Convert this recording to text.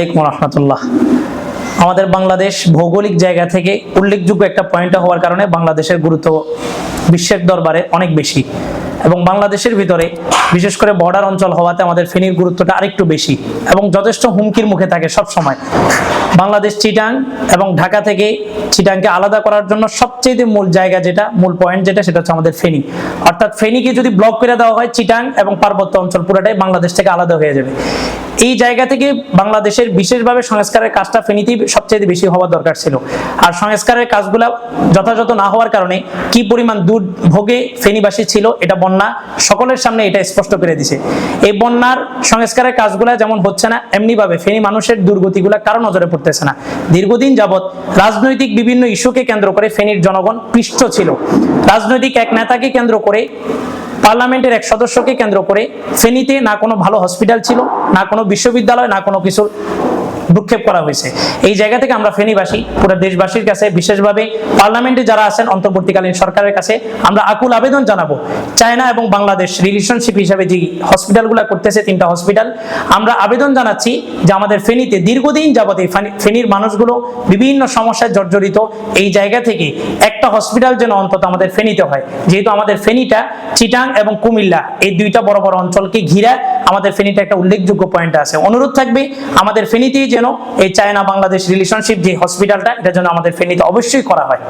রহমতুল্লাহ। আমাদের বাংলাদেশ ভৌগোলিক জায়গা থেকে উল্লেখযোগ্য একটা পয়েন্ট হওয়ার কারণে বাংলাদেশের গুরুত্ব বিশ্বের দরবারে অনেক বেশি এবং বাংলাদেশের ভিতরে বিশেষ করে বর্ডার অঞ্চল হওয়াতে আমাদের ফেনীর গুরুত্বটা আরেকটু বেশি এবং যথেষ্ট হুমকির মুখে থাকে সব সময় বাংলাদেশ চিটাং এবং ঢাকা থেকে চিটাংকে আলাদা করার জন্য সবচেয়ে মূল জায়গা যেটা, মূল পয়েন্ট যেটা, সেটা হচ্ছে আমাদের ফেনী। অর্থাৎ ফেনীকে যদি ব্লক করে দেওয়া হয়, চিটাং এবং পার্বত্য অঞ্চল পুরোটাই বাংলাদেশ থেকে আলাদা হয়ে যাবে। এই জায়গা থেকে বাংলাদেশের বিশেষভাবে সংস্কারের কাজটা ফেনীতেই সবচেয়ে বেশি হওয়া দরকার ছিল। আর সংস্কারের কাজগুলা যথাযথ না হওয়ার কারণে কি পরিমাণ দুর্ভোগে ফেনীবাসী ছিল এটা বন্যা সকলের সামনে এটা স্পষ্ট করে দিছে। এই বন্যার সংস্কারের কাজগুলা যেমন হচ্ছে না, এমনিভাবে ফেনী মানুষের দুর্গতিগুলা কারও নজরে পড়তেছে না। দীর্ঘদিন যাবৎ রাজনৈতিক বিভিন্ন ইস্যুকে কেন্দ্র করে ফেনীর জনগণ পৃষ্ঠ ছিল। রাজনৈতিক এক নেতাকে কেন্দ্র করে পার্লামেন্টের এক সদস্যকে কেন্দ্র করে ফেনীতে না কোনো ভালো হসপিটাল ছিল, না কোনো বিশ্ববিদ্যালয়, না কোনো কিছুর ভ্রুক্ষেপ করা হয়েছে। এই জায়গা থেকে আমরা ফেনীবাসী, পুরো দেশবাসীর কাছে বিশেষভাবে পার্লামেন্টে যারা আছেন, অন্তর্বর্তীকালীন সরকারের কাছে আমরা আকুল আবেদন জানাব। চায়না এবং বাংলাদেশ রিলেশনশিপ হিসাবে যে হসপিটালগুলো করতেছে, তিনটা হসপিটাল আমরা আবেদন জানাচ্ছি যে আমাদের ফেনীতে দীর্ঘদিন যাবত এই ফেনীর মানুষগুলো বিভিন্ন সমস্যায় জর্জরিত। এই জায়গা থেকে একটা হসপিটাল যেন অন্তত আমাদের ফেনীতে হয়। যেহেতু আমাদের ফেনীটা চিটাং এবং কুমিল্লা, এই দুইটা বড় বড় অঞ্চলকে ঘিরে আমাদের ফেনীটা একটা উল্লেখযোগ্য পয়েন্ট আছে। অনুরোধ থাকবে, আমাদের ফেনীতেই যেন এই চায়না বাংলাদেশ রিলেশনশিপ যে হসপিটালটা এটা যেন আমাদের ফেনীতে অবশ্যই করা হয়।